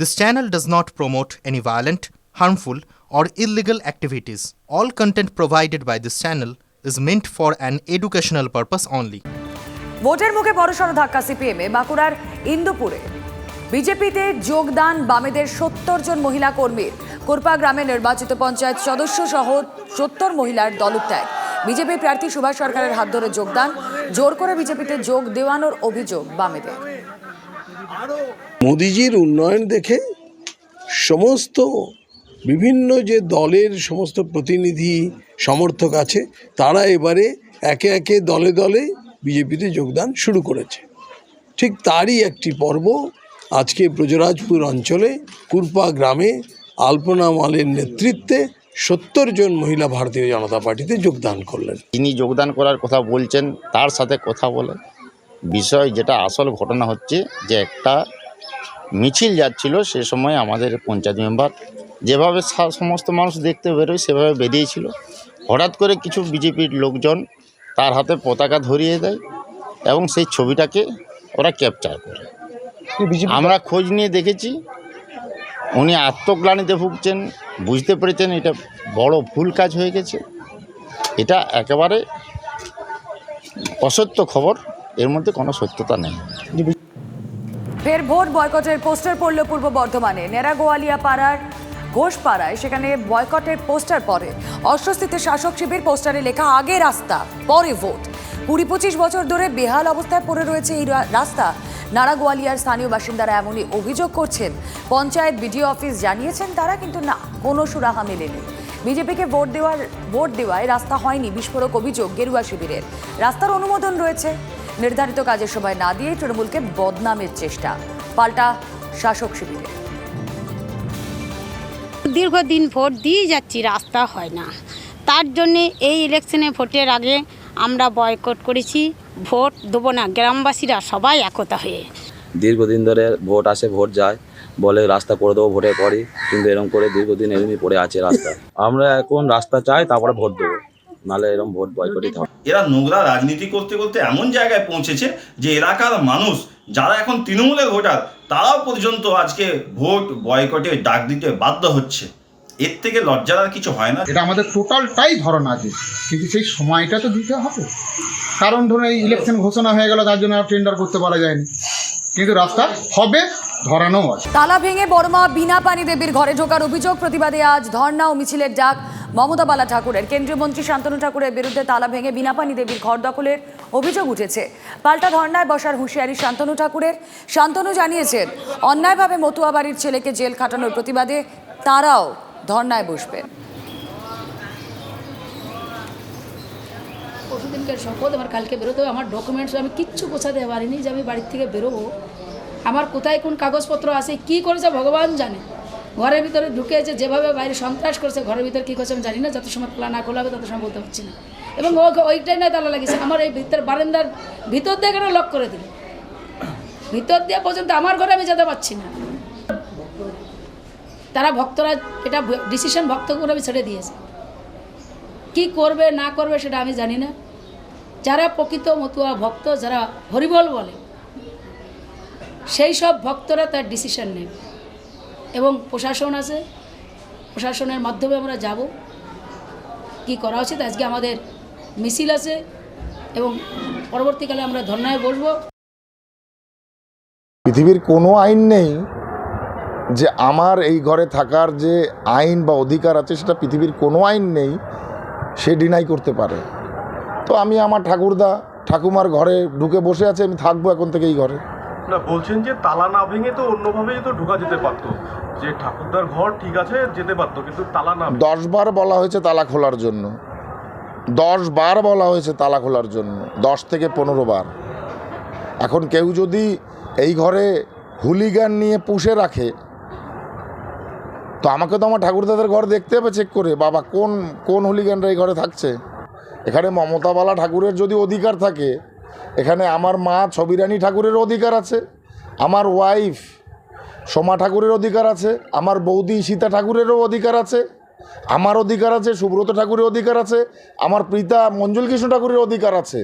This channel does not promote any violent, harmful, or illegal activities. All content provided by this channel is meant for an educational purpose only. ভোটের মুখে বড়সড় ধাক্কা সিপিএমে বাঁকুড়ার ইন্দুপুরে। বিজেপিতে যোগদান বামেদের সত্তর জন মহিলা কর্মীর। কোরপা গ্রামে নির্বাচিত পঞ্চায়েত সদস্য সহ সত্তর মহিলার দলত্যাগ বিজেপি প্রার্থী সুভাষ সরকারের হাত ধরে যোগদান। জোর করে বিজেপিতে যোগ দেওয়ানোর অভিযোগ বামেদের। মোদিজির উন্নয়ন দেখে সমস্ত বিভিন্ন যে দলের সমস্ত প্রতিনিধি সমর্থক আছে, তারা এবারে একে একে দলে দলে বিজেপিতে যোগদান শুরু করেছে। ঠিক তারই একটি পর্ব আজকে ব্রজরাজপুর অঞ্চলে কুরপা গ্রামে আলপনা মালের নেতৃত্বে সত্তর জন মহিলা ভারতীয় জনতা পার্টিতে যোগদান করলেন। যিনি যোগদান করার কথা বলছেন, তার সাথে কথা বলে বিষয় যেটা আসল ঘটনা হচ্ছে যে একটা মিছিল যাচ্ছিল সে সময় আমাদের পঞ্চায়েত মেম্বার যেভাবে সমস্ত মানুষ দেখতে বেরোয় সেভাবে বেরিয়েছিল। হঠাৎ করে কিছু বিজেপির লোকজন তার হাতে পতাকা ধরিয়ে দেয় এবং সেই ছবিটাকে ওরা ক্যাপচার করে। আমরা খোঁজ নিয়ে দেখেছি উনি আত্মগ্লানিতে ভুগছেন বুঝতে পেরেছেন এটা বড় ভুল কাজ হয়ে গেছে। এটা একেবারে অসত্য খবর। এর মধ্যে কোনো সত্যতা নেই। ফের ভোট বয়কটের পোস্টার পড়ল পূর্ব বর্ধমানে। নেরা গোয়ালিয়া পাড়ার ঘোষপাড়ায় সেখানে বয়কটের পোস্টার পড়ে। অস্বস্তিতে শাসক শিবির পোস্টারে লেখা, আগে রাস্তা, পরে ভোট। কুড়ি পঁচিশ বছর ধরে বেহাল অবস্থায় পড়ে রয়েছে এই রাস্তা। নারা গোয়ালিয়ার স্থানীয় বাসিন্দারা এমনই অভিযোগ করছেন। পঞ্চায়েত বিডিও অফিস জানিয়েছেন তারা, কিন্তু না, কোনো সুরাহা মেলেনি। বিজেপিকে ভোট দেওয়ার ভোট দেওয়ায় রাস্তা হয়নি, বিস্ফোরক অভিযোগ গেরুয়া শিবিরের। রাস্তার অনুমোদন রয়েছে। নির্ধারিত কাজের সময় না দিয়ে তৃণমূলকে বদনামের চেষ্টা। পাল্টা শাসক শিবিরের দীর্ঘদিন ভোট দিয়ে যাচ্ছি রাস্তা হয় না। তার জন্যে এই ইলেকশনে ভোটের আগে আমরা বয়কট করেছি ভোট দেবো না। গ্রামবাসীরা সবাই একতা হয়ে। দীর্ঘদিন ধরে ভোট আসে ভোট যায়। বলে রাস্তা করে দেবো ভোটের পরই কিন্তু এরকম করে দীর্ঘদিন এরকমই পড়ে আছে রাস্তা আমরা এখন রাস্তা চাই তারপরে ভোট দেবো। নাহলে এরকম ভোট বয়কটই থাকবে এরা নোংরা রাজনীতি করতে করতে এমন জায়গায় পৌঁছেছে যে এলাকার মানুষ যারা এখন তৃণমূলের ভোটার তারাও পর্যন্ত আজকে ভোট বয়কটে ডাক দিতে বাধ্য হচ্ছে। এর থেকে লজ্জার আর কিছু হয় না? এটা আমাদের টোটালটাই ধরন আছে। কিন্তু সেই সময়টা তো দিতে হবে। কারণ ধরুন এই ইলেকশন ঘোষণা হয়ে গেল তার জন্য আর টেন্ডার করতে পারা যায়নি। কিন্তু রাস্তা হবে ধরানো আছে। তালা ভেঙে বড়মা বিনা পানি দেবীর ঘরে ঢোকার অভিযোগ প্রতিবাদে আজ ধর্ণা ও মিছিলের ডাক। মমতা বালা ঠাকুরের। কেন্দ্রীয় মন্ত্রী শান্তনু ঠাকুরের বিরুদ্ধে তালা ভেঙে বিনা পানি দেবীর ঘর দখলের অভিযোগ উঠেছে। পাল্টা ধর্নায় বসার হুঁশিয়ারি শান্তনু ঠাকুরের। শান্তনু জানিয়েছেন, অন্যায়ভাবে মতুয়া বাড়ির ছেলেকে জেল খাটানোর প্রতিবাদে তারাও ধর্নায় বসবেন। পরশুদিনকার শপথ আমার কালকে বেরোতে হবে। আমার ডকুমেন্টস আমি কিচ্ছু গোছাতে পারিনি যে আমি বাড়ির থেকে বেরোবো। আমার কোথায় কোন কাগজপত্র আছে, কি করেছে, ভগবান জানে। ঘরের ভিতরে ঢুকেছে, যেভাবে বাইরে সন্ত্রাস করেছে, ঘরের ভিতরে কী করছে আমি জানি না, যত সময় খোলা না খোলা হবে তত সময় বলতে পারছি না। এবং ও ওইটাই না তালা লাগিয়েছে, আমার এই ভিতর বারান্দার ভিতর দিয়ে কেন লক করে দিল? ভিতর দিয়ে পর্যন্ত আমার ঘরে আমি যেতে পারছি না। তারা ভক্তরা, এটা ডিসিশন ভক্তগুলো আমি ছেড়ে দিয়েছে। কি করবে, না করবে সেটা আমি জানি না। যারা প্রকৃত মতুয়া ভক্ত, যারা হরিবল বলে, সেই সব ভক্তরা তার ডিসিশন নেবে এবং প্রশাসন আছে। প্রশাসনের মাধ্যমে আমরা যাব। কি করা উচিত? আজকে আমাদের মিছিল আছে এবং পরবর্তীকালে আমরা ধর্নায় বসবো। পৃথিবীর কোনো আইন নেই যে আমার এই ঘরে থাকার যে আইন বা অধিকার আছে সেটা পৃথিবীর কোনো আইন নেই, সে ডিনাই করতে পারে। তো আমি আমার ঠাকুরদা, ঠাকুমার ঘরে ঢুকে বসে আছে, আমি থাকব এখন থেকে এই ঘরে। না বলছেন যে তালা না ভেঙে তো অন্যভাবেই তো ঢোকা যেতে পারতো। যে ঠাকুরদার ঘর ঠিক আছে, যেতে পারতো, কিন্তু তালা না দশ বার বলা হয়েছে তালা খোলার জন্য। দশ বার বলা হয়েছে তালা খোলার জন্য, দশ থেকে পনেরো বার। এখন কেউ যদি এই ঘরে হুলিগান নিয়ে পুষে রাখে, তো আমাকে তো আমার ঠাকুরদাদের ঘর দেখতে হবে চেক করে, বাবা, কোন কোন হুলিগানরা এই ঘরে থাকছে? এখানে মমতাবালা ঠাকুরের যদি অধিকার থাকে এখানে আমার মা ছবিরানী ঠাকুরের অধিকার আছে আমার ওয়াইফ সোমা ঠাকুরের অধিকার আছে আমার বৌদি সীতা ঠাকুরেরও অধিকার আছে আমার অধিকার আছে সুব্রত ঠাকুরের অধিকার আছে আমার পিতা মঞ্জুল কৃষ্ণ ঠাকুরের অধিকার আছে।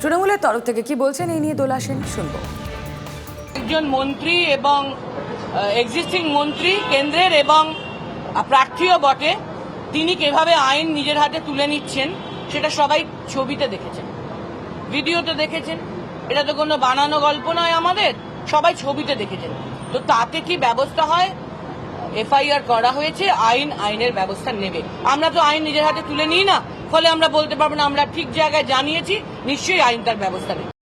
তৃণমূলের তরফ থেকে কি বলছেন এই নিয়ে দোলা সেন শুনব। একজন মন্ত্রী এবং এক্সিস্টিং মন্ত্রী কেন্দ্রের এবং প্রার্থীও বটে। তিনি কীভাবে আইন নিজের হাতে তুলে নিচ্ছেন? সেটা সবাই ছবিতে দেখেছেন। ভিডিওতে দেখেছেন। এটা তো কোনো বানানো গল্প নয় আমাদের, সবাই ছবিতে দেখেছেন। তো তাতে কি ব্যবস্থা হয়? এফআইআর করা হয়েছে, আইন, আইনের ব্যবস্থা নেবে। আমরা তো আইন নিজের হাতে তুলে নিই না, ফলে আমরা বলতে পারব না, আমরা ঠিক জায়গায় জানিয়েছি, নিশ্চয়ই আইন তার ব্যবস্থা নেবে।